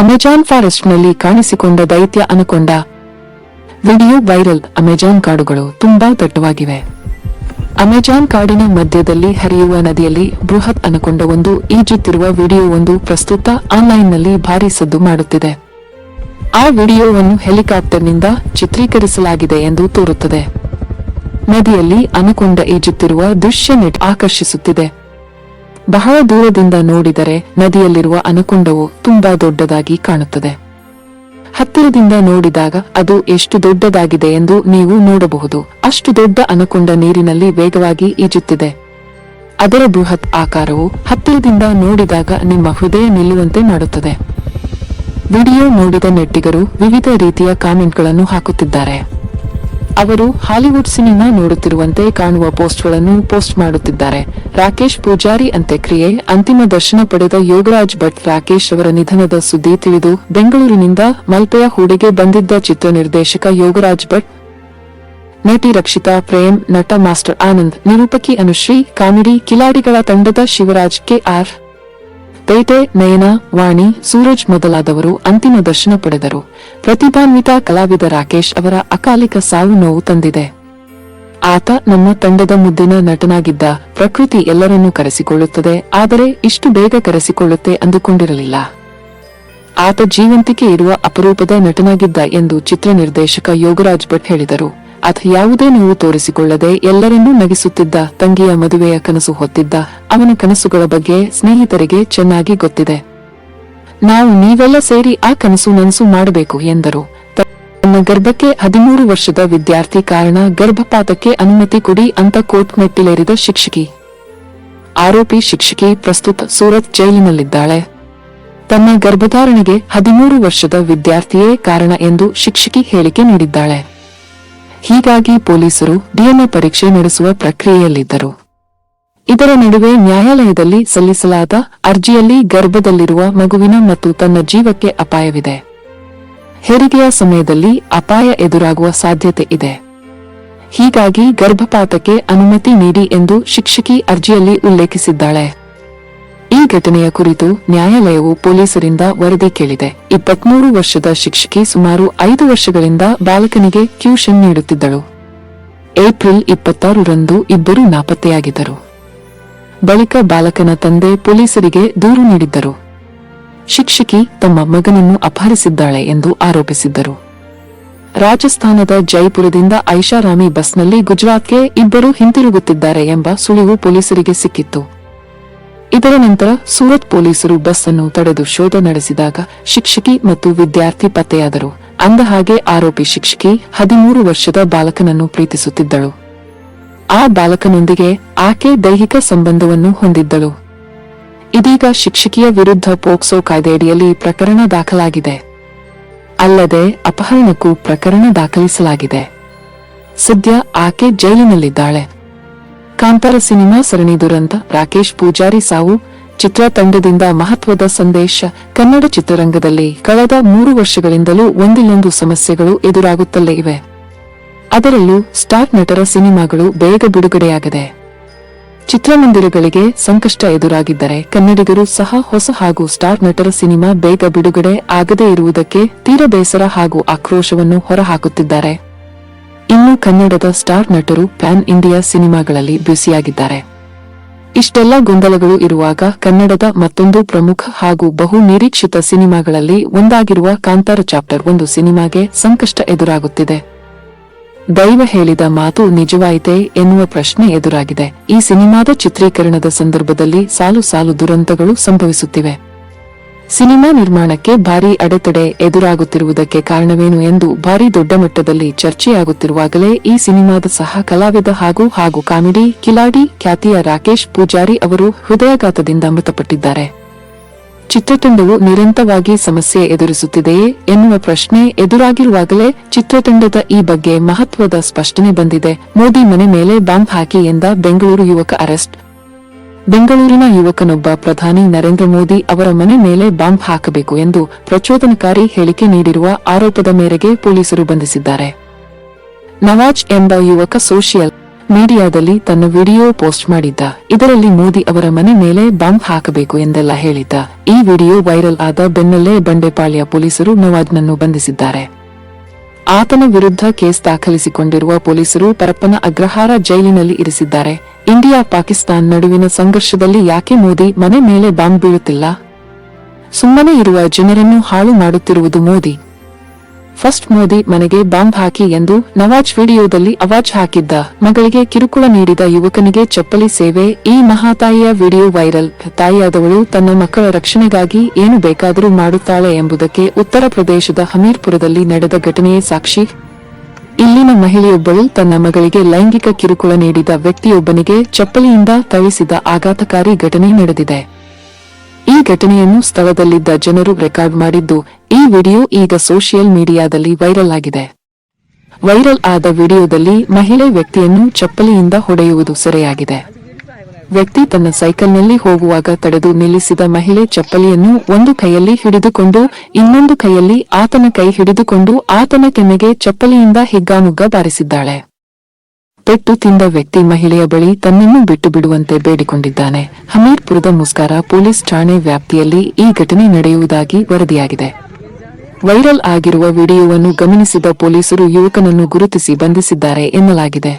Amazon ಫಾರೆಸ್ಟ್ನಲ್ಲಿ ಕಾಣಿಸಿಕೊಂಡ ದೈತ್ಯ ಅನಕೊಂಡ. Video viral Amazon ಕಾಡುಗಳು ತುಂಬಾ ದಟ್ಟವಾಗಿವೆ ಅಮೆಜಾನ್ ಕಾಡಿನ ಮಧ್ಯದಲ್ಲಿ ಹರಿಯುವ ನದಿಯಲ್ಲಿ ಬೃಹತ್ ಅನಕೊಂಡ ಒಂದು ಈಜುತ್ತಿರುವ ವಿಡಿಯೋ ಒಂದು ಪ್ರಸ್ತುತ ಆನ್ಲೈನ್ನಲ್ಲಿ ಭಾರಿ ಸದ್ದು ಮಾಡುತ್ತಿದೆ. ಆ ವಿಡಿಯೋವನ್ನು ಹೆಲಿಕಾಪ್ಟರ್ನಿಂದ ಚಿತ್ರೀಕರಿಸಲಾಗಿದೆ ಎಂದು ತೋರುತ್ತದೆ. ನದಿಯಲ್ಲಿ ಅನಕೊಂಡ ಈಜುತ್ತಿರುವ ದೃಶ್ಯ ನೆಟ್ ಆಕರ್ಷಿಸುತ್ತಿದೆ. ಬಹಳ ದೂರದಿಂದ ನೋಡಿದರೆ ನದಿಯಲ್ಲಿರುವ ಅನುಕೊಂಡವು ತುಂಬಾ ದೊಡ್ಡದಾಗಿ ಕಾಣುತ್ತದೆ. ಹತ್ತಿರದಿಂದ ನೋಡಿದಾಗ ಅದು ಎಷ್ಟು ದೊಡ್ಡದಾಗಿದೆ ಎಂದು ನೀವು ನೋಡಬಹುದು. ಅಷ್ಟು ದೊಡ್ಡ ಅನುಕೊಂಡ ನೀರಿನಲ್ಲಿ ವೇಗವಾಗಿ ಈಜುತ್ತಿದೆ. ಅದರ ಬೃಹತ್ ಆಕಾರವು ಹತ್ತಿರದಿಂದ ನೋಡಿದಾಗ ನಿಮ್ಮ ಹೃದಯ ನಿಲ್ಲುವಂತೆ ಮಾಡುತ್ತದೆ. ವಿಡಿಯೋ ನೋಡಿದ ನೆಟ್ಟಿಗರು ವಿವಿಧ ರೀತಿಯ ಕಾಮೆಂಟ್ಗಳನ್ನು ಹಾಕುತ್ತಿದ್ದಾರೆ. ಅವರು ಹಾಲಿವುಡ್ ಸಿನಿಮಾ ನೋಡುತ್ತಿರುವಂತೆ ಕಾಣುವ ಪೋಸ್ಟ್ಗಳನ್ನು ಪೋಸ್ಟ್ ಮಾಡುತ್ತಿದ್ದಾರೆ. ರಾಕೇಶ್ ಪೂಜಾರಿ ಅಂತ್ಯಕ್ರಿಯೆ, ಅಂತಿಮ ದರ್ಶನ ಪಡೆದ ಯೋಗರಾಜ್ ಭಟ್, ರಾಕೇಶ್ ಅವರ ನಿಧನದ ಸುದ್ದಿ ತಿಳಿದು ಬೆಂಗಳೂರಿನಿಂದ ಮಲ್ಪೆಯ ಹೂಡಿಗೆ ಬಂದಿದ್ದ ಚಿತ್ರ ನಿರ್ದೇಶಕ ಯೋಗರಾಜ್ ಭಟ್, ನಟಿ ರಕ್ಷಿತಾ, ಪ್ರೇಮ್, ನಟ ಮಾಸ್ಟರ್ ಆನಂದ್, ನಿರೂಪಕಿ ಅನುಶ್ರೀ, ಕಾಮಿಡಿ ಕಿಲಾಡಿಗಳ ತಂಡದ ಶಿವರಾಜ್, ಕೆಆರ್. ಪೇಟೆ ನಯನ, ವಾಣಿ, ಸೂರಜ್ ಮೊದಲಾದವರು ಅಂತಿಮ ದರ್ಶನ ಪಡೆದರು. ಪ್ರತಿಭಾನ್ವಿತ ಕಲಾವಿದ ರಾಕೇಶ್ ಅವರ ಅಕಾಲಿಕ ಸಾವು ನೋವು ತಂದಿದೆ. ಆತ ನಮ್ಮ ತಂಡದ ಮುದ್ದಿನ ನಟನಾಗಿದ್ದ ಪ್ರಕೃತಿ ಎಲ್ಲರನ್ನೂ ಕರೆಸಿಕೊಳ್ಳುತ್ತದೆ, ಆದರೆ ಇಷ್ಟು ಬೇಗ ಕರೆಸಿಕೊಳ್ಳುತ್ತೆ ಅಂದುಕೊಂಡಿರಲಿಲ್ಲ. ಆತ ಜೀವಂತಿಕೆ ಇರುವ ಅಪರೂಪದ ನಟನಾಗಿದ್ದ ಎಂದು ಚಿತ್ರ ನಿರ್ದೇಶಕ ಯೋಗರಾಜ್ ಭಟ್ ಹೇಳಿದರು. ಆತ ಯಾವುದೇ ನೋವು ತೋರಿಸಿಕೊಳ್ಳದೆ ಎಲ್ಲರನ್ನೂ ನಗಿಸುತ್ತಿದ್ದ ತಂಗಿಯ ಮದುವೆಯ ಕನಸು ಹೊತ್ತಿದ್ದ ಅವನ ಕನಸುಗಳ ಬಗ್ಗೆ ಸ್ನೇಹಿತರಿಗೆ ಚೆನ್ನಾಗಿ ಗೊತ್ತಿದೆ. ನಾವು ನೀವೆಲ್ಲ ಸೇರಿ ಆ ಕನಸು ನನಸು ಮಾಡಬೇಕು ಎಂದರು. ತನ್ನ ಗರ್ಭಕ್ಕೆ ಹದಿಮೂರು ವರ್ಷದ ವಿದ್ಯಾರ್ಥಿ ಕಾರಣ ಗರ್ಭಪಾತಕ್ಕೆ ಅನುಮತಿ ಕೊಡಿ ಅಂತ ಕೋರ್ಟ್ ಮೆಟ್ಟಿಲೇರಿದ ಶಿಕ್ಷಕಿ. ಆರೋಪಿ ಶಿಕ್ಷಕಿ ಪ್ರಸ್ತುತ ಸೂರತ್ ಜೈಲಿನಲ್ಲಿದ್ದಾಳೆ. ತನ್ನ ಗರ್ಭಧಾರಣೆಗೆ ಹದಿಮೂರು ವರ್ಷದ ವಿದ್ಯಾರ್ಥಿಯೇ ಕಾರಣ ಎಂದು ಶಿಕ್ಷಕಿ ಹೇಳಿಕೆ ನೀಡಿದ್ದಾಳೆ. ಹೀಗಾಗಿ ಪೊಲೀಸರು ಡಿಎನ್ಎ ಪರೀಕ್ಷೆ ನಡೆಸುವ ಪ್ರಕ್ರಿಯೆಯಲ್ಲಿದ್ದರು. ಇದರ ನಡುವೆ ನ್ಯಾಯಾಲಯದಲ್ಲಿ ಸಲ್ಲಿಸಲಾದ ಅರ್ಜಿಯಲ್ಲಿ ಗರ್ಭದಲ್ಲಿರುವ ಮಗುವಿನ ಮತ್ತು ತನ್ನ ಜೀವಕ್ಕೆ ಅಪಾಯವಿದೆ. ಹೆರಿಗೆಯ ಸಮಯದಲ್ಲಿ ಅಪಾಯ ಎದುರಾಗುವ ಸಾಧ್ಯತೆ ಇದೆ. ಹೀಗಾಗಿ ಗರ್ಭಪಾತಕ್ಕೆ ಅನುಮತಿ ನೀಡಿ ಎಂದು ಶಿಕ್ಷಕಿ ಅರ್ಜಿಯಲ್ಲಿ ಉಲ್ಲೇಖಿಸಿದ್ದಾಳೆ. ಈ ಘಟನೆಯ ಕುರಿತು ನ್ಯಾಯಾಲಯವು ಪೊಲೀಸರಿಂದ ವರದಿ ಕೇಳಿದೆ. ಇಪ್ಪತ್ಮೂರು ವರ್ಷದ ಶಿಕ್ಷಕಿ ಸುಮಾರು ಐದು ವರ್ಷಗಳಿಂದ ಬಾಲಕನಿಗೆ ಟ್ಯೂಷನ್ ನೀಡುತ್ತಿದ್ದಳು. ಏಪ್ರಿಲ್ ಇಪ್ಪತ್ತಾರರಂದು ಇಬ್ಬರು ನಾಪತ್ತೆಯಾಗಿದ್ದರು. ಬಳಿಕ ಬಾಲಕನ ತಂದೆ ಪೊಲೀಸರಿಗೆ ದೂರು ನೀಡಿದ್ದರು. ಶಿಕ್ಷಕಿ ತಮ್ಮ ಮಗನನ್ನು ಅಪಹರಿಸಿದ್ದಾಳೆ ಎಂದು ಆರೋಪಿಸಿದ್ದರು. ರಾಜಸ್ಥಾನದ ಜೈಪುರದಿಂದ ಐಷಾರಾಮಿ ಬಸ್ನಲ್ಲಿ ಗುಜರಾತ್ಗೆ ಇಬ್ಬರು ಹಿಂತಿರುಗುತ್ತಿದ್ದಾರೆ ಎಂಬ ಸುಳಿವು ಪೊಲೀಸರಿಗೆ ಸಿಕ್ಕಿತ್ತು. ಇದರ ನಂತರ ಸೂರತ್ ಪೊಲೀಸರು ಬಸ್ ಅನ್ನು ತಡೆದು ಶೋಧ ನಡೆಸಿದಾಗ ಶಿಕ್ಷಕಿ ಮತ್ತು ವಿದ್ಯಾರ್ಥಿ ಪತ್ತೆಯಾದರು. ಅಂದಹಾಗೆ ಆರೋಪಿ ಶಿಕ್ಷಕಿ ಹದಿಮೂರು ವರ್ಷದ ಬಾಲಕನನ್ನು ಪ್ರೀತಿಸುತ್ತಿದ್ದಳು. ಆ ಬಾಲಕನೊಂದಿಗೆ ಆಕೆ ದೈಹಿಕ ಸಂಬಂಧವನ್ನು ಹೊಂದಿದ್ದಳು. ಇದೀಗ ಶಿಕ್ಷಕಿಯ ವಿರುದ್ಧ ಪೋಕ್ಸೋ ಕಾಯ್ದೆಯಡಿಯಲ್ಲಿ ಪ್ರಕರಣ ದಾಖಲಾಗಿದೆ. ಅಲ್ಲದೆ ಅಪಹರಣಕ್ಕೂ ಪ್ರಕರಣ ದಾಖಲಿಸಲಾಗಿದೆ. ಸದ್ಯ ಆಕೆ ಜೈಲಿನಲ್ಲಿದ್ದಾಳೆ. ಕಾಂತಾರ ಸಿನಿಮಾ ಸರಣಿ ದುರಂತ. ರಾಕೇಶ್ ಪೂಜಾರಿ ಸಾವು. ಚಿತ್ರತಂಡದಿಂದ ಮಹತ್ವದ ಸಂದೇಶ. ಕನ್ನಡ ಚಿತ್ರರಂಗದಲ್ಲಿ ಕಳೆದ ಮೂರು ವರ್ಷಗಳಿಂದಲೂ ಒಂದಿಲ್ಲೊಂದು ಸಮಸ್ಯೆಗಳು ಎದುರಾಗುತ್ತಲೇ ಇವೆ. ಅದರಲ್ಲೂ ಸ್ಟಾರ್ ನಟರ ಸಿನಿಮಾಗಳು ಬೇಗ ಬಿಡುಗಡೆಯಾಗಿದೆ. ಚಿತ್ರಮಂದಿರಗಳಿಗೆ ಸಂಕಷ್ಟ ಎದುರಾಗಿದ್ದರೆ ಕನ್ನಡಿಗರು ಸಹ ಹೊಸ ಹಾಗೂ ಸ್ಟಾರ್ ನಟರ ಸಿನಿಮಾ ಬೇಗ ಬಿಡುಗಡೆ ಆಗದೇ ಇರುವುದಕ್ಕೆ ತೀರ ಬೇಸರ ಹಾಗೂ ಆಕ್ರೋಶವನ್ನು ಹೊರಹಾಕುತ್ತಿದ್ದಾರೆ. ಇನ್ನು ಕನ್ನಡದ ಸ್ಟಾರ್ ನಟರು ಪ್ಯಾನ್ ಇಂಡಿಯಾ ಸಿನಿಮಾಗಳಲ್ಲಿ ಬ್ಯುಸಿಯಾಗಿದ್ದಾರೆ. ಇಷ್ಟೆಲ್ಲ ಗೊಂದಲಗಳು ಇರುವಾಗ ಕನ್ನಡದ ಮತ್ತೊಂದು ಪ್ರಮುಖ ಹಾಗೂ ಬಹು ನಿರೀಕ್ಷಿತ ಸಿನಿಮಾಗಳಲ್ಲಿ ಒಂದಾಗಿರುವ ಕಾಂತಾರ ಚಾಪ್ಟರ್ ಒಂದು ಸಿನಿಮಾಗೆ ಸಂಕಷ್ಟ ಎದುರಾಗುತ್ತಿದೆ. ದೈವ ಹೇಳಿದ ಮಾತು ನಿಜವಾಯಿತೆ ಎನ್ನುವ ಪ್ರಶ್ನೆ ಎದುರಾಗಿದೆ. ಈ ಸಿನಿಮಾದ ಚಿತ್ರೀಕರಣದ ಸಂದರ್ಭದಲ್ಲಿ ಸಾಲು ಸಾಲು ದುರಂತಗಳು ಸಂಭವಿಸುತ್ತಿವೆ. ಸಿನಿಮಾ ನಿರ್ಮಾಣಕ್ಕೆ ಭಾರೀ ಅಡೆತಡೆ ಎದುರಾಗುತ್ತಿರುವುದಕ್ಕೆ ಕಾರಣವೇನು ಎಂದು ಭಾರೀ ದೊಡ್ಡ ಮಟ್ಟದಲ್ಲಿ ಚರ್ಚೆಯಾಗುತ್ತಿರುವಾಗಲೇ ಈ ಸಿನಿಮಾದ ಸಹ ಕಲಾವಿದ ಹಾಗೂ ಹಾಗೂ ಕಾಮಿಡಿ ಕಿಲಾಡಿ ಖ್ಯಾತಿಯ ರಾಕೇಶ್ ಪೂಜಾರಿ ಅವರು ಹೃದಯಾಘಾತದಿಂದ ಮೃತಪಟ್ಟಿದ್ದಾರೆ. ಚಿತ್ರತಂಡವು ನಿರಂತರವಾಗಿ ಸಮಸ್ಯೆ ಎದುರಿಸುತ್ತಿದೆಯೇ ಎನ್ನುವ ಪ್ರಶ್ನೆ ಎದುರಾಗಿರುವಾಗಲೇ ಚಿತ್ರತಂಡದ ಈ ಬಗ್ಗೆ ಮಹತ್ವದ ಸ್ಪಷ್ಟನೆ ಬಂದಿದೆ. ಮೋದಿ ಮನೆ ಮೇಲೆ ಬಾಂಬ್ ಹಾಕಿ ಎಂದ ಬೆಂಗಳೂರು ಯುವಕ ಅರೆಸ್ಟ್ ಬೆಂಗಳೂರಿನ ಯುವಕನೊಬ್ಬ ಪ್ರಧಾನಿ ನರೇಂದ್ರ ಮೋದಿ ಅವರ ಮನೆ ಮೇಲೆ ಬಾಂಬ್ ಹಾಕಬೇಕು ಎಂದು ಪ್ರಚೋದನಕಾರಿ ಹೇಳಿಕೆ ನೀಡಿರುವ ಆರೋಪದ ಮೇರೆಗೆ ಪೊಲೀಸರು ಬಂಧಿಸಿದ್ದಾರೆ. ನವಾಜ್ ಎಂಬ ಯುವಕ ಸೋಷಿಯಲ್ ಮೀಡಿಯಾದಲ್ಲಿ ತನ್ನ ವಿಡಿಯೋ ಪೋಸ್ಟ್ ಮಾಡಿದ್ದ. ಇದರಲ್ಲಿ ಮೋದಿ ಅವರ ಮನೆ ಮೇಲೆ ಬಾಂಬ್ ಹಾಕಬೇಕು ಎಂದೆಲ್ಲ ಹೇಳಿದ್ದ. ಈ ವಿಡಿಯೋ ವೈರಲ್ ಆದ ಬೆನ್ನಲ್ಲೇ ಬಂಡೆಪಾಳ್ಯ ಪೊಲೀಸರು ನವಾಜ್ನನ್ನು ಬಂಧಿಸಿದ್ದಾರೆ. ಆತನ ವಿರುದ್ಧ ಕೇಸ್ ದಾಖಲಿಸಿಕೊಂಡಿರುವ ಪೊಲೀಸರು ಪರಪ್ಪನ ಅಗ್ರಹಾರ ಜೈಲಿನಲ್ಲಿ ಇರಿಸಿದ್ದಾರೆ. ಇಂಡಿಯಾ ಪಾಕಿಸ್ತಾನ್ ನಡುವಿನ ಸಂಘರ್ಷದಲ್ಲಿ ಯಾಕೆ ಮೋದಿ ಮನೆ ಮೇಲೆ ಬಾಂಬ್ ಬೀಳುತ್ತಿಲ್ಲ? ಸುಮ್ಮನೆ ಇರುವ ಜನರನ್ನು ಹಾಳು ಮಾಡುತ್ತಿರುವುದು ಮೋದಿ. ಫಸ್ಟ್ ಮೋದಿ ಮನೆಗೆ ಬಾಂಬ್ ಹಾಕಿ ಎಂದು ನವಾಜ್ ವಿಡಿಯೋದಲ್ಲಿ ಅವಾಜ್ ಹಾಕಿದ್ದ. ಮಗಳಿಗೆ ಕಿರುಕುಳ ನೀಡಿದ ಯುವಕನಿಗೆ ಚಪ್ಪಲಿ ಸೇವೆ, ಈ ಮಹಾತಾಯಿಯ ವಿಡಿಯೋ ವೈರಲ್. ತಾಯಿಯಾದವಳು ತನ್ನ ಮಕ್ಕಳ ರಕ್ಷಣೆಗಾಗಿ ಏನು ಬೇಕಾದರೂ ಮಾಡುತ್ತಾಳೆ ಎಂಬುದಕ್ಕೆ ಉತ್ತರ ಪ್ರದೇಶದ ಹಮೀರ್ಪುರದಲ್ಲಿ ನಡೆದ ಘಟನೆಯೇ ಸಾಕ್ಷಿ. ಇಲ್ಲಿನ ಮಹಿಳೆಯೊಬ್ಬಳು ತನ್ನ ಮಗಳಿಗೆ ಲೈಂಗಿಕ ಕಿರುಕುಳ ನೀಡಿದ ವ್ಯಕ್ತಿಯೊಬ್ಬನಿಗೆ ಚಪ್ಪಲಿಯಿಂದ ಥಳಿಸಿದ ಆಘಾತಕಾರಿ ಘಟನೆ ನಡೆದಿದೆ. ಈ ಘಟನೆಯನ್ನು ಸ್ಥಳದಲ್ಲಿದ್ದ ಜನರು ರೆಕಾರ್ಡ್ ಮಾಡಿದ್ದು, ಈ ವಿಡಿಯೋ ಈಗ ಸೋಷಿಯಲ್ ಮೀಡಿಯಾದಲ್ಲಿ ವೈರಲ್ ಆಗಿದೆ. ವೈರಲ್ ಆದ ವಿಡಿಯೋದಲ್ಲಿ ಮಹಿಳೆ ವ್ಯಕ್ತಿಯನ್ನು ಚಪ್ಪಲಿಯಿಂದ ಹೊಡೆಯುವುದು ಸೆರೆಯಾಗಿದೆ. ವ್ಯಕ್ತಿ ತನ್ನ ಸೈಕಲ್ನಲ್ಲಿ ಹೋಗುವಾಗ ತಡೆದು ನಿಲ್ಲಿಸಿದ ಮಹಿಳೆ ಚಪ್ಪಲಿಯನ್ನು ಒಂದು ಕೈಯಲ್ಲಿ ಹಿಡಿದುಕೊಂಡು, ಇನ್ನೊಂದು ಕೈಯಲ್ಲಿ ಆತನ ಕೈ ಹಿಡಿದುಕೊಂಡು ಆತನ ಕೆನ್ನೆಗೆ ಚಪ್ಪಲಿಯಿಂದ ಹಿಗ್ಗಾಮುಗ್ಗ ಬಾರಿಸಿದ್ದಾಳೆ. ಪೆಟ್ಟು ತಿಂದ ವ್ಯಕ್ತಿ ಮಹಿಳೆಯ ಬಳಿ ತನ್ನನ್ನು ಬಿಟ್ಟು ಬಿಡುವಂತೆ ಬೇಡಿಕೊಂಡಿದ್ದಾನೆ. ಹಮೀರ್ಪುರದ ಮುಸ್ಕಾರ ಪೊಲೀಸ್ ಠಾಣೆ ವ್ಯಾಪ್ತಿಯಲ್ಲಿ ಈ ಘಟನೆ ನಡೆಯುವುದಾಗಿ ವರದಿಯಾಗಿದೆ. ವೈರಲ್ ಆಗಿರುವ ವಿಡಿಯೋವನ್ನು ಗಮನಿಸಿದ ಪೊಲೀಸರು ಯುವಕನನ್ನು ಗುರುತಿಸಿ ಬಂಧಿಸಿದ್ದಾರೆ ಎನ್ನಲಾಗಿದೆ.